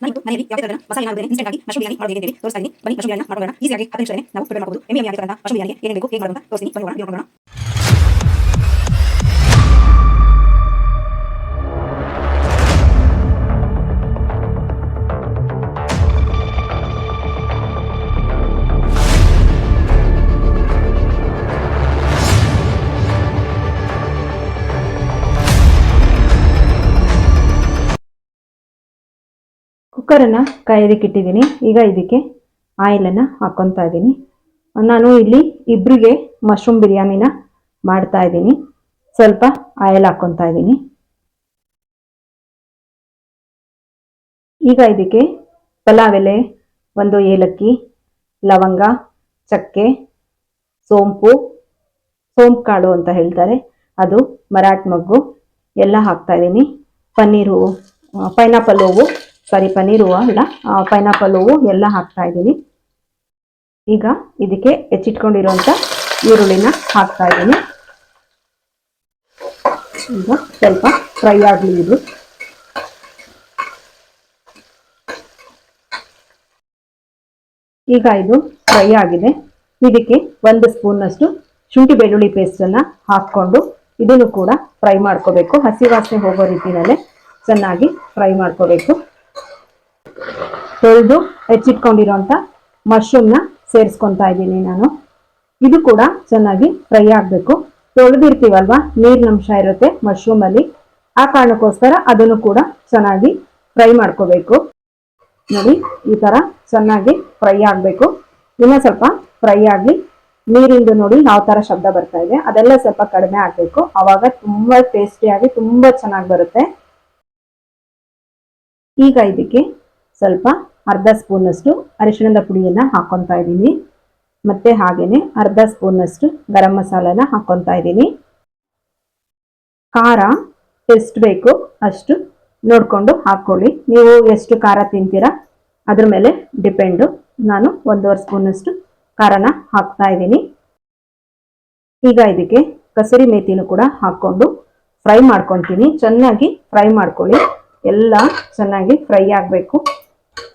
ನಾನು ಮನೆಯಲ್ಲಿ ಯಾವ ಥರದ ಮಸಾಲೆ ಮಾಡಿದ್ರೆ ಇನ್ಸ್ಟೆಂಟ್ ಆಗಿ ಮಶ್ರೂಮ್ ಬಿರಿಯಾನಿ ಮಾಡೋದು ಅಂತೇಳಿ ತೋರಿಸ್ತಾ ಇದ್ದೀನಿ ಬನ್ನಿ ಮಶ್ರೂಮ್ ಬಿರಿಯಾನಿ ಮಾಡೋಣ ಈಸಿಯಾಗಿ ಹತ್ತು ನಿಮಿಷದಲ್ಲಿ ನಾವು ಪ್ರಿಪೇರ್ ಮಾಡಬಹುದು ಎಮ್ಮೆ ಆಗಿರ್ತಕ್ಕಂಥ ಮಶ್ರೂಮ್ ಬಿರಿಯಾನಿ ಏನೇನು ಬೇಕು ಹೇಗೆ ಮಾಡೋದು ತೋರಿಸ್ತೀನಿ ಬನ್ನಿ ನೋಡೋಣ ಕುಕ್ಕರನ್ನು ಕಾಯೋದಕ್ಕೆ ಇಟ್ಟಿದ್ದೀನಿ. ಈಗ ಇದಕ್ಕೆ ಆಯಿಲನ್ನು ಹಾಕ್ಕೊತಾ ಇದ್ದೀನಿ. ನಾನು ಇಲ್ಲಿ ಇಬ್ಬರಿಗೆ ಮಶ್ರೂಮ್ ಬಿರಿಯಾನಿನ ಮಾಡ್ತಾ ಇದ್ದೀನಿ. ಸ್ವಲ್ಪ ಆಯಿಲ್ ಹಾಕ್ಕೊತಾ ಇದ್ದೀನಿ. ಈಗ ಇದಕ್ಕೆ ಪಲಾವ್ ಎಲೆ ಒಂದು ಏಲಕ್ಕಿ, ಲವಂಗ, ಚಕ್ಕೆ, ಸೋಂಪು ಸೋಂಪು ಕಾಳು ಅಂತ ಹೇಳ್ತಾರೆ. ಅದು ಮರಾಠ್ ಮಗ್ಗು. ಎಲ್ಲ ಹಾಕ್ತಾ ಇದ್ದೀನಿ. ಪನ್ನೀರು ಪೈನಾಪಲ್ ಹೂವು. ಸಾರಿ, ಪನ್ನೀರ್ ಹೂವು ಅಲ್ಲ ಪೈನಾಪಲ್ ಹೂವು ಎಲ್ಲ ಹಾಕ್ತಾ ಇದ್ದೀನಿ. ಈಗ ಇದಕ್ಕೆ ಹೆಚ್ಚಿಟ್ಕೊಂಡಿರುವಂಥ ಈರುಳ್ಳಿನ ಹಾಕ್ತಾ ಇದ್ದೀನಿ. ಈಗ ಸ್ವಲ್ಪ ಫ್ರೈ ಆಗಲಿ ಇದು. ಈಗ ಇದು ಫ್ರೈ ಆಗಿದೆ. ಇದಕ್ಕೆ ಒಂದು ಸ್ಪೂನ್ನಷ್ಟು ಶುಂಠಿ ಬೆಳ್ಳುಳ್ಳಿ ಪೇಸ್ಟನ್ನು ಹಾಕ್ಕೊಂಡು ಇದನ್ನು ಕೂಡ ಫ್ರೈ ಮಾಡ್ಕೋಬೇಕು. ಹಸಿ ವಾಸನೆ ಹೋಗೋ ರೀತಿಯಲ್ಲೇ ಚೆನ್ನಾಗಿ ಫ್ರೈ ಮಾಡ್ಕೋಬೇಕು. ತೊಳೆದು ಹೆಚ್ಚಿಟ್ಕೊಂಡಿರೋಂಥ ಮಶ್ರೂಮ್ನ ಸೇರಿಸ್ಕೊತಾ ಇದ್ದೀನಿ ನಾನು. ಇದು ಕೂಡ ಚೆನ್ನಾಗಿ ಫ್ರೈ ಆಗಬೇಕು. ತೊಳೆದಿರ್ತೀವಲ್ವ? ನೀರಿನ ಅಂಶ ಇರುತ್ತೆ ಮಶ್ರೂಮಲ್ಲಿ. ಆ ಕಾರಣಕ್ಕೋಸ್ಕರ ಅದನ್ನು ಕೂಡ ಚೆನ್ನಾಗಿ ಫ್ರೈ ಮಾಡ್ಕೋಬೇಕು. ನೋಡಿ, ಈ ಥರ ಚೆನ್ನಾಗಿ ಫ್ರೈ ಆಗಬೇಕು. ಇನ್ನೂ ಸ್ವಲ್ಪ ಫ್ರೈ ಆಗಲಿ. ನೀರಿಂದು ನೋಡಿ ಯಾವ ಥರ ಶಬ್ದ ಬರ್ತಾ ಇದೆ. ಅದೆಲ್ಲ ಸ್ವಲ್ಪ ಕಡಿಮೆ ಆಗಬೇಕು. ಆವಾಗ ತುಂಬ ಟೇಸ್ಟಿಯಾಗಿ ತುಂಬ ಚೆನ್ನಾಗಿ ಬರುತ್ತೆ. ಈಗ ಇದಕ್ಕೆ ಸ್ವಲ್ಪ ಅರ್ಧ ಸ್ಪೂನಷ್ಟು ಅರಿಶಿಣದ ಪುಡಿಯನ್ನು ಹಾಕ್ಕೊತಾ ಇದ್ದೀನಿ. ಮತ್ತೆ ಹಾಗೆಯೇ ಅರ್ಧ ಸ್ಪೂನಷ್ಟು ಗರಂ ಮಸಾಲನ ಹಾಕ್ಕೊತಾ ಇದ್ದೀನಿ. ಖಾರ ಎಷ್ಟು ಬೇಕು ಅಷ್ಟು ನೋಡಿಕೊಂಡು ಹಾಕ್ಕೊಳ್ಳಿ. ನೀವು ಎಷ್ಟು ಖಾರ ತಿಂತೀರಾ ಅದ್ರ ಮೇಲೆ ಡಿಪೆಂಡು ನಾನು ಒಂದೂವರೆ ಸ್ಪೂನಷ್ಟು ಖಾರನ ಹಾಕ್ತಾ ಇದ್ದೀನಿ. ಈಗ ಇದಕ್ಕೆ ಕಸೂರಿ ಮೇಥಿನೂ ಕೂಡ ಹಾಕ್ಕೊಂಡು ಫ್ರೈ ಮಾಡ್ಕೊತೀನಿ ಚೆನ್ನಾಗಿ ಫ್ರೈ ಮಾಡ್ಕೊಳ್ಳಿ. ಎಲ್ಲ ಚೆನ್ನಾಗಿ ಫ್ರೈ ಆಗಬೇಕು.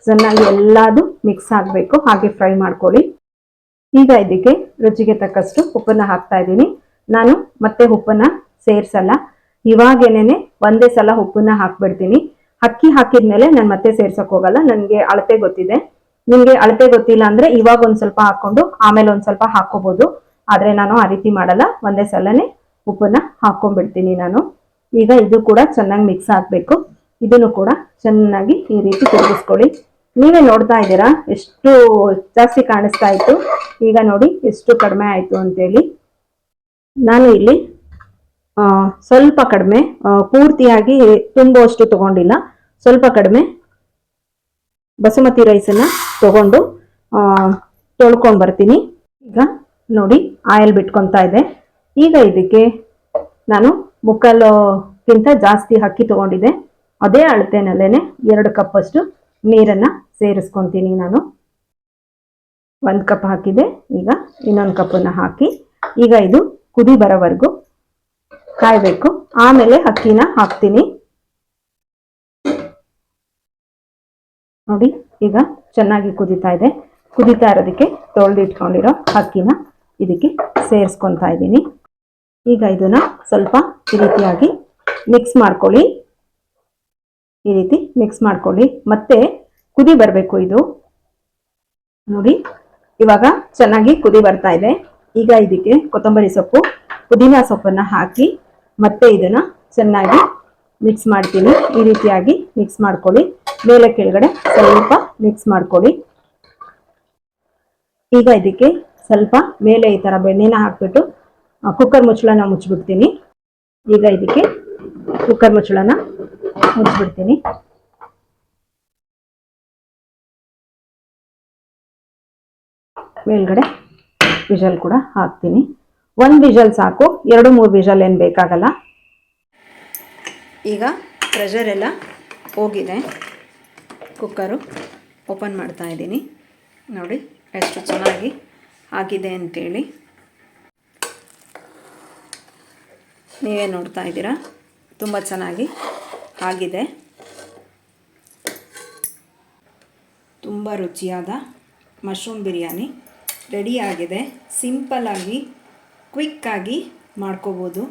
ಚೆನ್ನಾಗಿ ಎಲ್ಲದು ಮಿಕ್ಸ್ ಆಗಬೇಕು. ಹಾಗೆ ಫ್ರೈ ಮಾಡ್ಕೊಳ್ಳಿ. ಈಗ ಇದಕ್ಕೆ ರುಚಿಗೆ ತಕ್ಕಷ್ಟು ಉಪ್ಪನ್ನು ಹಾಕ್ತಾ ಇದ್ದೀನಿ. ನಾನು ಮತ್ತೆ ಉಪ್ಪನ್ನ ಸೇರಿಸಲ್ಲ. ಇವಾಗೇನೆ ಒಂದೇ ಸಲ ಉಪ್ಪನ್ನ ಹಾಕ್ಬಿಡ್ತೀನಿ. ಅಕ್ಕಿ ಹಾಕಿದ್ಮೇಲೆ ನಾನು ಮತ್ತೆ ಸೇರ್ಸಕ್ ಹೋಗಲ್ಲ. ನನಗೆ ಅಳತೆ ಗೊತ್ತಿದೆ. ನಿಮಗೆ ಅಳತೆ ಗೊತ್ತಿಲ್ಲ ಅಂದ್ರೆ ಇವಾಗ ಒಂದ್ ಸ್ವಲ್ಪ ಹಾಕೊಂಡು ಆಮೇಲೆ ಒಂದ್ ಸ್ವಲ್ಪ ಹಾಕೋಬಹುದು ಆದ್ರೆ ನಾನು ಆ ರೀತಿ ಮಾಡಲ್ಲ. ಒಂದೇ ಸಲನೇ ಉಪ್ಪನ್ನ ಹಾಕೊಂಡ್ಬಿಡ್ತೀನಿ ನಾನು. ಈಗ ಇದು ಕೂಡ ಚೆನ್ನಾಗಿ ಮಿಕ್ಸ್ ಆಗಬೇಕು. ಇದನ್ನು ಕೂಡ ಚೆನ್ನಾಗಿ ಈ ರೀತಿ ತಿರುಗಿಸ್ಕೊಳ್ಳಿ. ನೀವೇ ನೋಡ್ತಾ ಇದ್ದೀರಾ? ಎಷ್ಟು ಜಾಸ್ತಿ ಕಾಣಿಸ್ತಾ ಇತ್ತು? ಈಗ ನೋಡಿ, ಎಷ್ಟು ಕಡಿಮೆ ಆಯಿತು ಅಂತೇಳಿ. ನಾನು ಇಲ್ಲಿ ಸ್ವಲ್ಪ ಕಡಿಮೆ ಪೂರ್ತಿಯಾಗಿ ತುಂಬುವಷ್ಟು ತಗೊಂಡಿಲ್ಲ. ಸ್ವಲ್ಪ ಕಡಿಮೆ ಬಸುಮತಿ ರೈಸನ್ನ ತಗೊಂಡು ತೊಳ್ಕೊಂಡು ಬರ್ತೀನಿ. ಈಗ ನೋಡಿ, ಆಯಿಲ್ ಬಿಟ್ಕೊತಾ ಇದೆ. ಈಗ ಇದಕ್ಕೆ ನಾನು ಮುಕ್ಕಾಲಕ್ಕಿಂತ ಜಾಸ್ತಿ ಅಕ್ಕಿ ತಗೊಂಡಿದ್ದೆ. ಅದೇ ಅಳತೆನಲ್ಲೇನೆ ಎರಡು ಕಪ್ಪಷ್ಟು ನೀರನ್ನು ಸೇರಿಸ್ಕೊತೀನಿ ನಾನು. ಒಂದು ಕಪ್ ಹಾಕಿದೆ. ಈಗ ಇನ್ನೊಂದು ಕಪ್ಪನ್ನು ಹಾಕಿ, ಈಗ ಇದು ಕುದಿ ಬರೋವರೆಗೂ ಕಾಯಬೇಕು. ಆಮೇಲೆ ಅಕ್ಕಿನ ಹಾಕ್ತೀನಿ. ನೋಡಿ, ಈಗ ಚೆನ್ನಾಗಿ ಕುದಿತಾ ಇದೆ. ಕುದಿತಾ ಇರೋದಕ್ಕೆ ತೊಳೆದಿಟ್ಕೊಂಡಿರೋ ಅಕ್ಕಿನ ಇದಕ್ಕೆ ಸೇರಿಸ್ಕೊತಾ ಇದ್ದೀನಿ. ಈಗ ಇದನ್ನ ಸ್ವಲ್ಪ ಈ ರೀತಿಯಾಗಿ ಮಿಕ್ಸ್ ಮಾಡ್ಕೊಳ್ಳಿ. ಈ ರೀತಿ ಮಿಕ್ಸ್ ಮಾಡ್ಕೊಳ್ಳಿ. ಮತ್ತೆ ಕುದಿ ಬರಬೇಕು ಇದು. ನೋಡಿ, ಇವಾಗ ಚೆನ್ನಾಗಿ ಕುದಿ ಬರ್ತಾ ಇದೆ. ಈಗ ಇದಕ್ಕೆ ಕೊತ್ತಂಬರಿ ಸೊಪ್ಪು, ಪುದೀನ ಸೊಪ್ಪನ್ನ ಹಾಕಿ ಮತ್ತೆ ಇದನ್ನ ಚೆನ್ನಾಗಿ ಮಿಕ್ಸ್ ಮಾಡ್ತೀನಿ. ಈ ರೀತಿಯಾಗಿ ಮಿಕ್ಸ್ ಮಾಡ್ಕೊಳ್ಳಿ. ಮೇಲೆ ಕೆಳಗಡೆ ಸ್ವಲ್ಪ ಮಿಕ್ಸ್ ಮಾಡ್ಕೊಳ್ಳಿ. ಈಗ ಇದಕ್ಕೆ ಸ್ವಲ್ಪ ಮೇಲೆ ಈ ತರ ಬೆಣ್ಣೆನ ಹಾಕ್ಬಿಟ್ಟು ಕುಕ್ಕರ್ ಮುಚ್ಚಳನ ಮುಚ್ಚಿಬಿಡ್ತೀನಿ. ಈಗ ಇದಕ್ಕೆ ಕುಕ್ಕರ್ ಮುಚ್ಚಳನ ಮುಚ್ಚಿಬಿಡ್ತೀನಿ ಮೇಲ್ಗಡೆ ವಿಜಲ್ ಕೂಡ ಹಾಕ್ತೀನಿ. ಒಂದು ವಿಜಲ್ ಸಾಕು, ಎರಡು, ಮೂರು ವಿಜಲ್ ಏನು ಬೇಕಾಗಲ್ಲ. ಈಗ ಪ್ರೆಷರ್ ಎಲ್ಲ ಹೋಗಿದೆ. ಕುಕ್ಕರು ಓಪನ್ ಮಾಡ್ತಾ ಇದ್ದೀನಿ. ನೋಡಿ, ಎಷ್ಟು ಚೆನ್ನಾಗಿ ಆಗಿದೆ ಅಂತೇಳಿ. ನೀವೇ ನೋಡ್ತಾ ಇದ್ದೀರಾ? ತುಂಬ ಚೆನ್ನಾಗಿ ಆಗಿದೆ. ತುಂಬ ರುಚಿಯಾದ ಮಶ್ರೂಮ್ ಬಿರಿಯಾನಿ ರೆಡಿಯಾಗಿದೆ ಸಿಂಪಲ್ಲಾಗಿ ಕ್ವಿಕ್ಕಾಗಿ ಮಾಡ್ಕೋಬೋದು.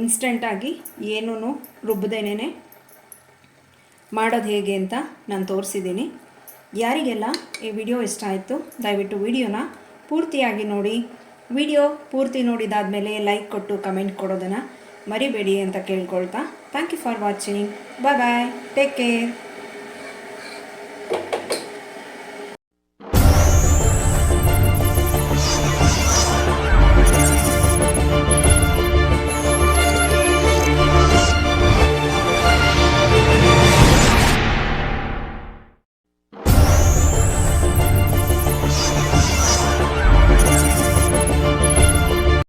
ಇನ್ಸ್ಟೆಂಟಾಗಿ ಏನೂ ರುಬ್ಬದೇನೆ ಮಾಡೋದು ಹೇಗೆ ಅಂತ ನಾನು ತೋರಿಸಿದ್ದೀನಿ ಯಾರಿಗೆಲ್ಲ ಈ ವಿಡಿಯೋ ಇಷ್ಟ ಆಯಿತು, ದಯವಿಟ್ಟು ವಿಡಿಯೋನ ಪೂರ್ತಿಯಾಗಿ ನೋಡಿ. ವಿಡಿಯೋ ಪೂರ್ತಿ ನೋಡಿದಾದಮೇಲೆ ಲೈಕ್ ಕೊಟ್ಟು ಕಮೆಂಟ್ ಕೊಡೋದನ್ನು ಮರಿಬೇಡಿ ಅಂತ ಕೇಳ್ಕೊಳ್ತಾ. Thank you for watching bye bye take care